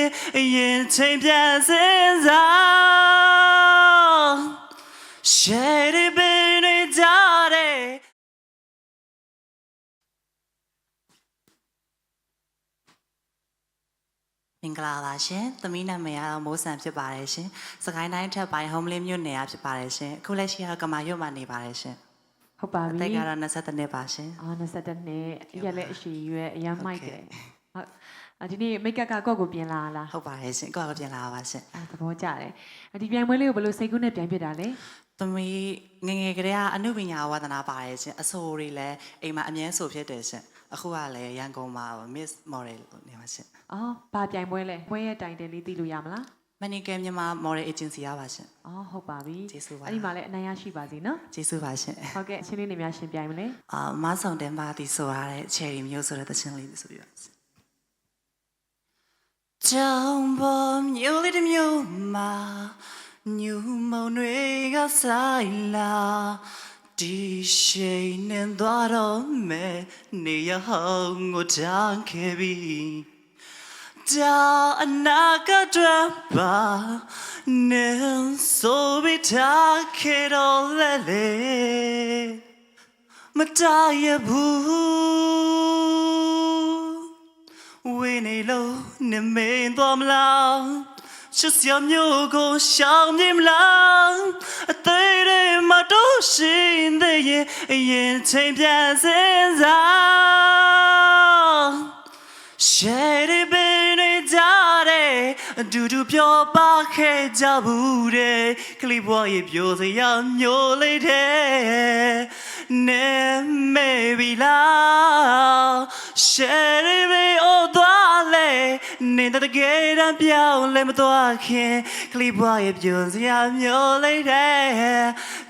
ရင်အရင်ချိန်ပြန်စင်စား Share it baby ကြတယ်မင်္ဂလာပါရှင်။သမီးနာမည်ကတော့မိုးဆန်ဖြစ်ပါတယ်ရှင်။စကိုင်းတိုင်းထက်ပိုင်း home လေးမြို့နယ်ကဖြစ်ပါတယ်ရှင်။အခုလက်ရှိကတော့ကမာရွတ်မှာနေပါတယ်ရှင်ဟုတ်ပါ။အပြီသက်ကတော့22နှစ်ပါရှင်အာ22နှစ်အရက်လည်းအရှိရွယ်အရမ်းမိုက်တယ် Okay. ဟုတ်အဒီနေ့မိတ်ကပ်ကကော့ကိုပြင်လာလား။ဟုတ်ပါတယ်ရှင်။ကိုယ့်အကိုပြန်လာပါရှင်အာသဘောကျတယ်အဒီပြိုင်ပွဲလေးကိုဘယ်လိုစိတ်ကူးနဲ့ပြိုင်ဖြစ်တာလဲ။သမီးငယ်ငယ်ကလေးကအမှုပညာဝါသနာပါတယ်ရှင်။အဆိုတွေလည်းအိမ်မှာအမြဲဆိုဖြစ်တယ်ရှင်။အခုကလည်းရန်ကုန်မှာ Miss Model လို့နေပါရှင်အော်ဘာပြိုင်ပွဲလဲပွဲရဲ့တိုင်တယ်လေးသိလို့ရမလား။ Manicure မြန်မာ Model Agency ရပါရှင်အော်ဟုတ်ပါပြီကျေးဇူးပါအဲ့ဒီမှာလည်းအနိုင်ရရှိပါစေနော်။ကျေးဇူးပါရှင်ဟုတ်ကဲ့အချင်းလေးနေများရှင်ပြိုင်မလဲ။အာမဆောင်တင်ပါတီဆိုရတဲ့ Cherry မျိုးဆိုတဲ့သချင်းလေးဆိုပြပါရှင်။ ကြောင်ပေါ်မျိုးလေးတစ်မျိုးမှာညူမုံတွေကဆိုင်လာဒီရှိန်နဲ့သွားတော့မယ်နေရဟောင်းကိုတန်းခဲ့ပြီဒါအနာကတည်းပါနေဆိုပြီးထားခဲ့တော့လေလေမတရဘူးဝင်း နေလို့နေမင်းတော်မလားချစ်စရာမျိုးကိုရှောင်မြင်မလားအသေးတွေမတော့ရှင်တဲ့ရင်အရင်ချိန်ပြန်စင်စား Share it baby ကြတယ်အတူတူပြောပါခဲ့ကြဘူးတဲ့ကလေးဘွားရဲ့ပြောစရာမျိုးလေးတဲ့နေမေဘီလာ Share it baby အိုသွားလေနေတဲ့တကယ်တမ်းပြောင်းလဲမသွားခင်ကလေးဘွားရဲ့ပြောစရာမျိုးလေးတဲ့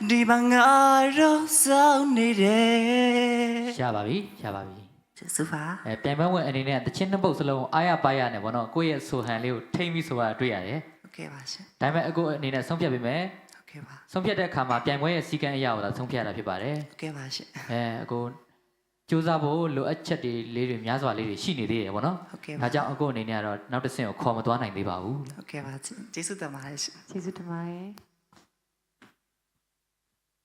ဒီမှာငါတော့စောင်းနေတယ် ရပါပြီရပါပြီ ကျေးဇူးပါ အဲပြန်ပွဲဝင်အနေနဲ့တချင်းနှစ်ပုတ်စလုံးအားရပါရနဲ့ဗောနော်ကိုယ့်ရဲ့ဆိုဟန်လေးကိုထိမ့်ပြီးဆိုတာတွေ့ရတယ် โอเคပါရှင် ဒါပေမဲ့အခုအနေနဲ့ဆုံးဖြတ်ပေးမယ် โอเคပါ ဆုံးဖြတ်တဲ့အခါမှာပြန်ပွဲရဲ့စီကံအရာကိုသာဆုံးဖြတ်တာဖြစ်ပါတယ် โอเคပါရှင် အဲအခု စူးစမ်းဖို့လိုအပ်ချက်တွေလေးတွေများစွာလေးတွေရှိနေသေးတယ်ပေါ့နော်။ဒါကြောင့်အခုအနေနဲ့ကတော့နောက်တစ်ဆင့်ကိုခေါ်မသွားနိုင်သေးပါဘူး။ဟုတ်ကဲ့ပါကျေးဇူးတင်ပါတယ်ရှင်။ကျေးဇူးတင်ပါတယ်။